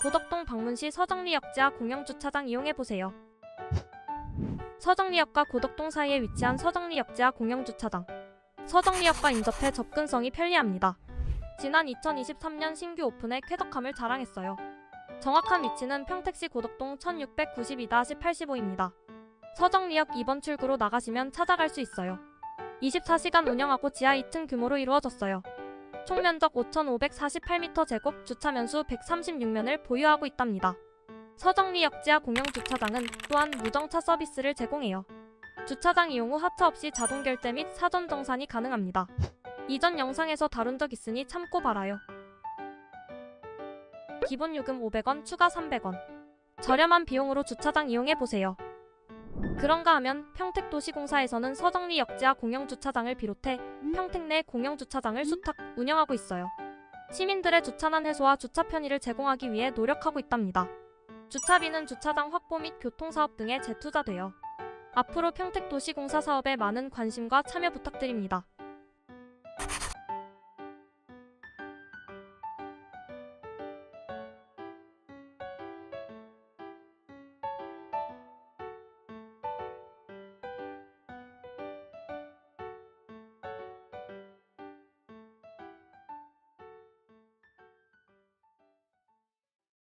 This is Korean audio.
고덕동 방문 시 서정리역 지하 공영주차장 이용해보세요. 서정리역과 고덕동 사이에 위치한 서정리역 지하 공영주차장. 서정리역과 인접해 접근성이 편리합니다. 지난 2023년 신규 오픈에 쾌적함을 자랑했어요. 정확한 위치는 평택시 고덕동 1692-85입니다. 서정리역 2번 출구로 나가시면 찾아갈 수 있어요. 24시간 운영하고 지하 2층 규모로 이루어졌어요. 총 면적 5,548m 제곱, 주차 면수 136면을 보유하고 있답니다. 서정리역 지하 공영 주차장은 또한 무정차 서비스를 제공해요. 주차장 이용 후 하차 없이 자동 결제 및 사전 정산이 가능합니다. 이전 영상에서 다룬 적 있으니 참고 봐라요. 기본 요금 500원, 추가 300원. 저렴한 비용으로 주차장 이용해 보세요. 그런가 하면 평택도시공사에서는 서정리 역 지하 공영주차장을 비롯해 평택 내 공영주차장을 수탁 운영하고 있어요. 시민들의 주차난 해소와 주차 편의를 제공하기 위해 노력하고 있답니다. 주차비는 주차장 확보 및 교통사업 등에 재투자돼요. 앞으로 평택도시공사 사업에 많은 관심과 참여 부탁드립니다.